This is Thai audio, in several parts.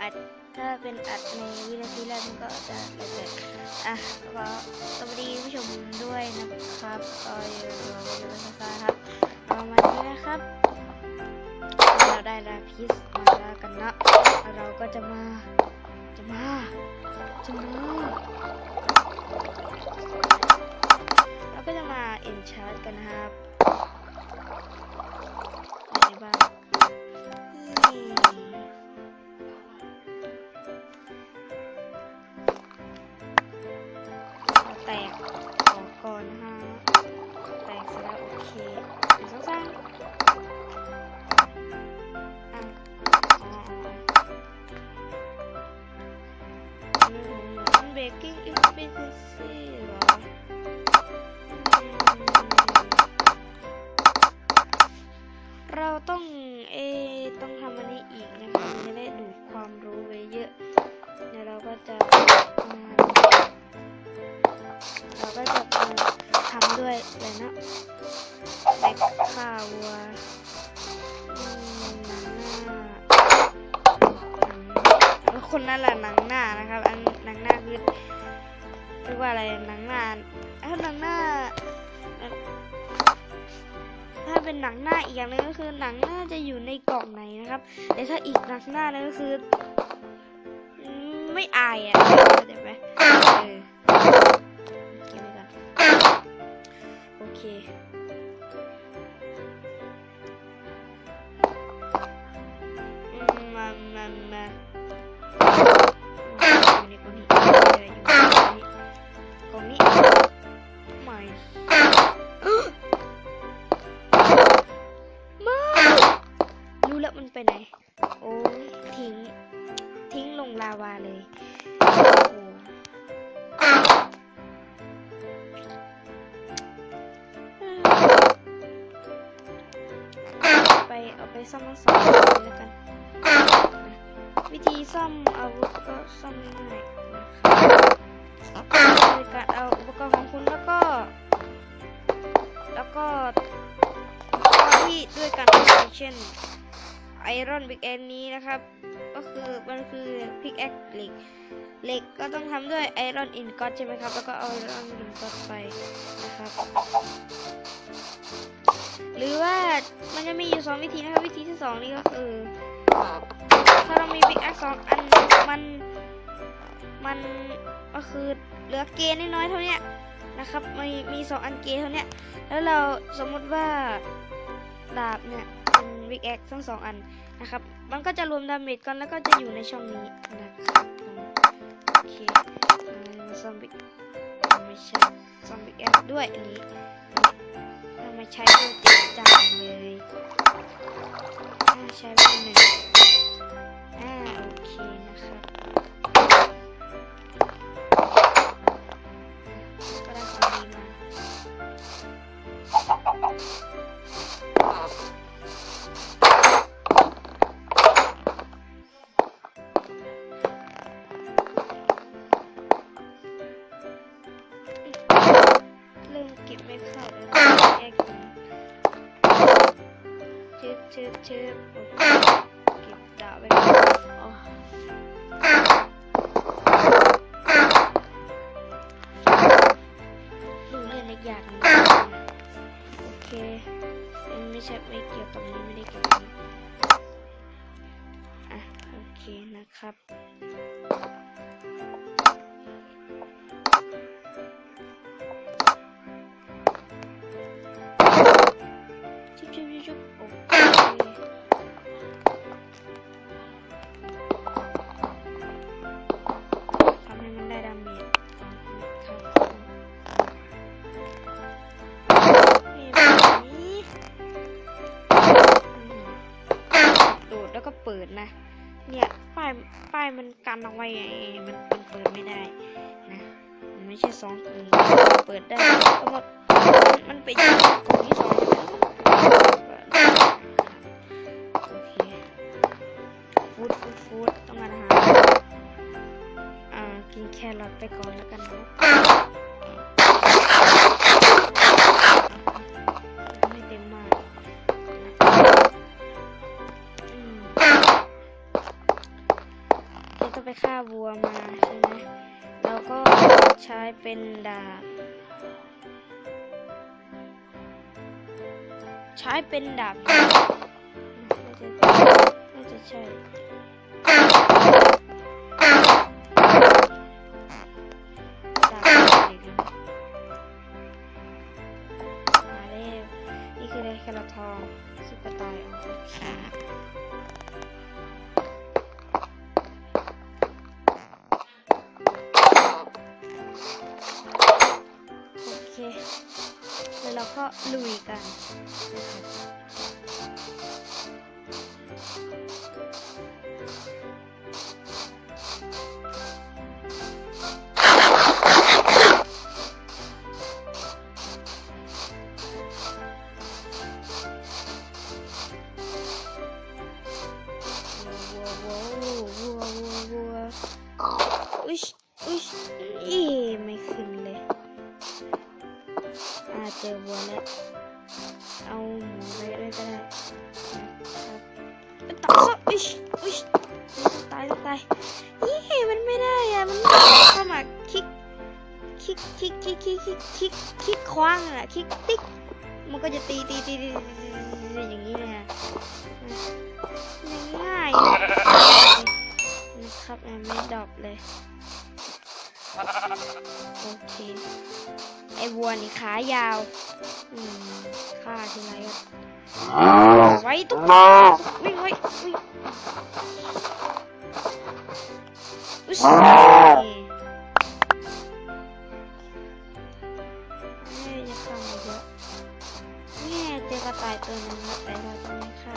อัดถ้าเป็นอัดในวินาทีแรกมันก็จะเกิดอะขอสวัสดีผู้ชมด้วยนะครับเออยู่อยู่อยู่ภาษาครับเอามานี้นะครับ เราได้ลาพิสมาแล้วกันนะเราก็จะมาจะมาจะมา เหรอเราต้องเอต้องทำอันนี้อีกนะคะมันจะได้ดูดความรู้ไปเยอะเดี๋ยวเราก็จะมาเราก็จะมาทำด้วยเลยนะแบกข้าววัวหนังหน้าคนนั่นแหละหนังหน้านะครับ อันหนังหน้าคือ เรียกว่าอะไรหนังหน้าถ้าหนังหน้า ถ้าเป็นหนังหน้าอีกอย่างหนึงก็คือหนังหน้าจะอยู่ในกล่องไหนนะครับแต่ถ้าอีกหนังหน้านั้นก็คือ ไม่อายอะ แล้วมันไปไหน โอ้ทิ้ง ทิ้งลงลาวาเลยโอ้ไปเอาไปซ่อมทั้งสองเลยแล้วกัน วิธีซ่อมอาวุธก็ซ่อมง่ายนะครับโดยการเอาอุปกรณ์ของคุณแล้วก็ แล้วก็ที่ด้วยกันเช่น ไอรอนบิ๊กแอนนี้นะครับ ก็คือมันคือพิกแอคเหล็กเหล็กก็ต้องทำด้วยไอรอนอินก็ใช่ไหมครับ แล้วก็เอาไอรอนอินก็ไปนะครับ หรือว่ามันจะมีอยู่สองวิธีนะครับ วิธีที่สองนี่ก็คือถ้าเรามีพิกแอคสองอันมันมันก็คือเหลือเกณฑ์น้อยๆเท่านี้นะครับมีมีสองอันเกณฑ์เท่านี้แล้วเราสมมุติว่าดาบเนี่ย พิกแอคทั้งสองอันนะครับ มันก็จะรวมดาเมจกันแล้วก็จะอยู่ในช่องนี้นะครับโอเคซอมบิกไม่ใช่ซอมบิกแอคด้วยอันนี้ทำไมใช้ดูติดจัง เริ่มเก็บไม่เข้าแล้วแยกกันชึบชึบชึบเก็บดาวไว้ก่อนอ๋อดูเล่นอีกอย่างหนึงโอเคอันนี้ไม่ใช่ไม่เกี่ยวกับนี้ไม่ได้เกี่ยวกับนี้อะโอเคนะครับ ชุบชุบชุบชุบโอเคทำให้มันได้ดาเมจก่อนนะครับนี่แบบนี้อืมโดดแล้วก็เปิดนะ เนี่ยป้ายป้ายมันกันเอาไว้ไงมันมันเปิดไม่ได้นะมันไม่ใช่สองกลุ่มเปิดได้ก็หมดมันมันไปอยู่กลุ่มที่สอง แครอทไปก่อนแล้วกันเนาะไม่เต็มมาเราต้ไปฆ่าวัวมาใช่ไหมแล้วก็ใช้เป็นดาบ ใช้เป็นดาบน่าจะใช่ เราก็ลุยกัน แล้วเอาหมูไปด้วยก็ได้นะครับต่ออุ๊ยอุ๊ยต้องตายตายยี่มันไม่ได้อะมันเข้ามาคลิกคลิกคลิกคลิกคลิกคลิกคลิกคลิกคว้างอะคลิกติ๊กมันก็จะตีตีตีตีตีตีอย่างนี้เลยฮะง่ายนะครับอะไม่ดรอปเลยโอเคไอ้วัวนี่ขายาว อืมฆ่าทีไรก็ไว้ตุ๊กวิ่งไว้วิ่งอุ๊ยนี่เอ้ยจะฆ่ามาเยอะแง่เจอกระต่ายตัวหนึงครับแต่เราจะไม่ฆ่า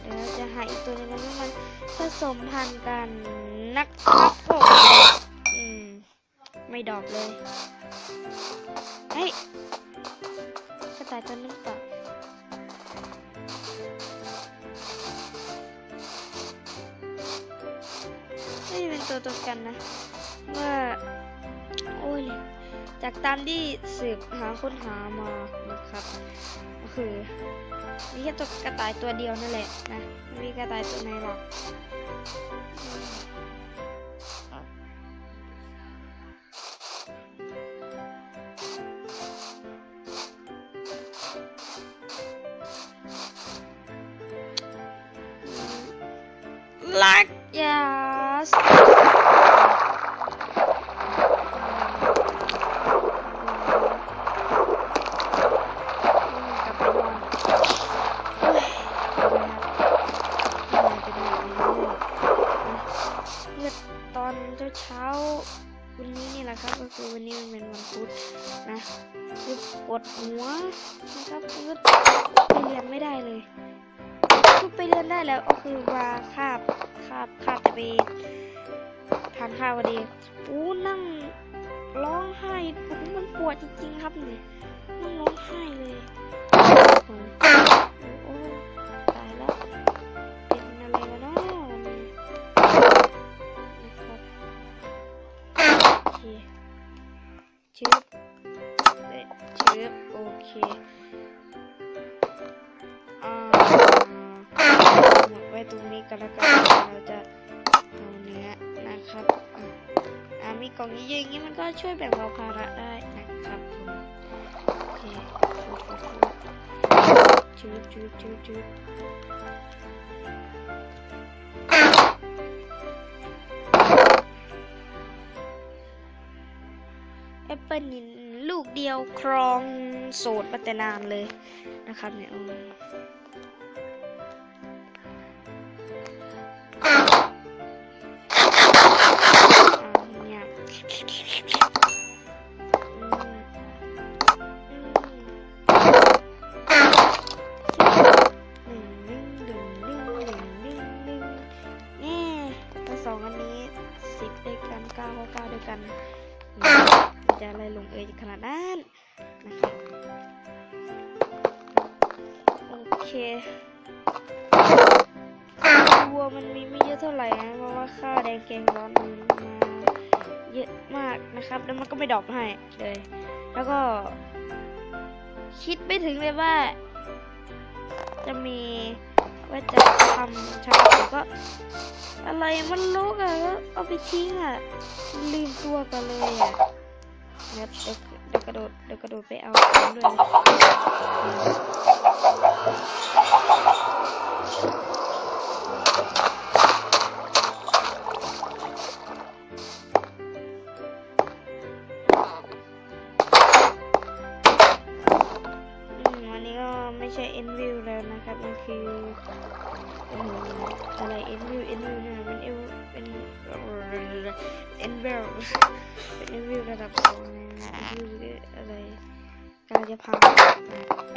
เดี๋ยวเราจะหาอีกตัวหนึงแล้วมันผสมพันธุ์กันนะ ไม่เป็นตัวตัวกันนะ ว่าโอ้ยเนี่ยจากตามที่สืบหาค้นหามานะครับก็คือมีแค่ตัวกระต่ายตัวเดียวนั่นแหละนะไม่มีกระต่ายตัวไหนหรอกอืม like yes อตอนเช้าๆวันนี้นี่แหละครับ ก็คือวันนี้มันเป็นวันพุธนะคือปวดหัวนะครับคือไปเรียนไม่ได้เลยคือไปเรียนได้แล้วก็คือว่าคาบคาบคาบจะไปทานข้าวพอดีอู้นั่งร้องไห้โอ้โหมันปวดจริงๆครับเนี่ยนั่งร้องไห้เลย กล่องเยอะๆอย่างนี้มันก็ช่วยแบ่งเบาภาระได้นะครับผมโอเคชุบชุบชุบชุบแอปเปิลนี่ลูกเดียวครองโสดมาแต่นานเลยนะครับเนี่ย เควัวมันมีไม่เยอะเท่าไหร่นะเพราะว่าข้าวแดงแกงร้อนมันมาเยอะมากนะครับ แล้วมันก็ไม่ดอปให้เลย แล้วก็ คิดไม่ถึงเลยว่า จะมีว่าจะทำชาบูก็ อะไรมันลุกอะก็เอาไปทิ้งอะลืมตัวกันเลยอะ เดี๋ยวเดี๋ยวกระโดดเดี๋ยวกระโดดไปเอาของด้วยนะ นะครับมันคืออะไรเอ็นวิวเอ็นวิวนะเป็นเอ็นเป็นเอ็นเวลเป็นเอ็นวิวระดับสองนะเอ็นวิวอะไรการจะพังน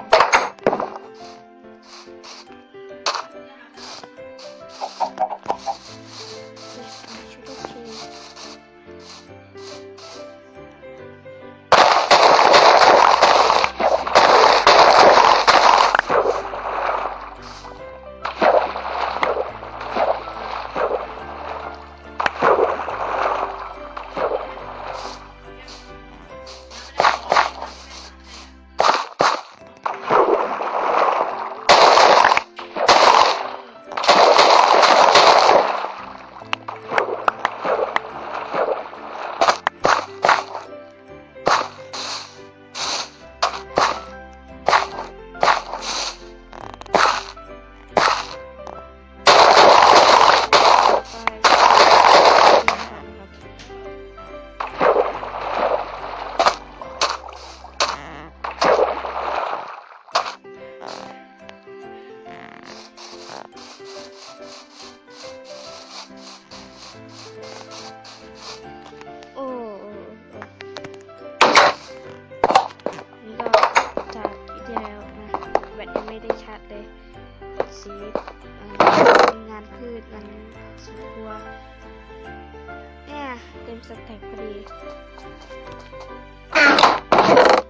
มสแต็กพอดี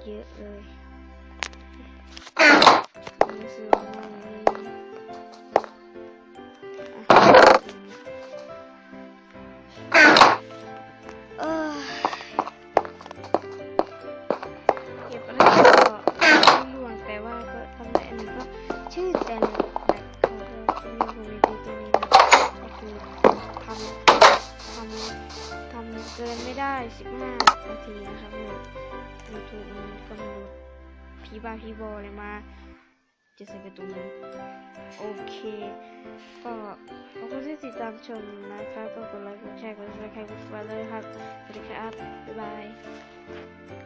เยอะเลยรู้สึกว่า ได้ 15 นาทีนะครับยูทูบมันกำหนดพี่บ้าพีบอเลยมาจะใส่ไปตรงนั้นโอเค ก็ขอบคุณที่ติดตามชมนะครับก็กดไลค์กดแชร์กดซับสไครต์กดฟังเลยครับสวัสดีครับบ๊ายบาย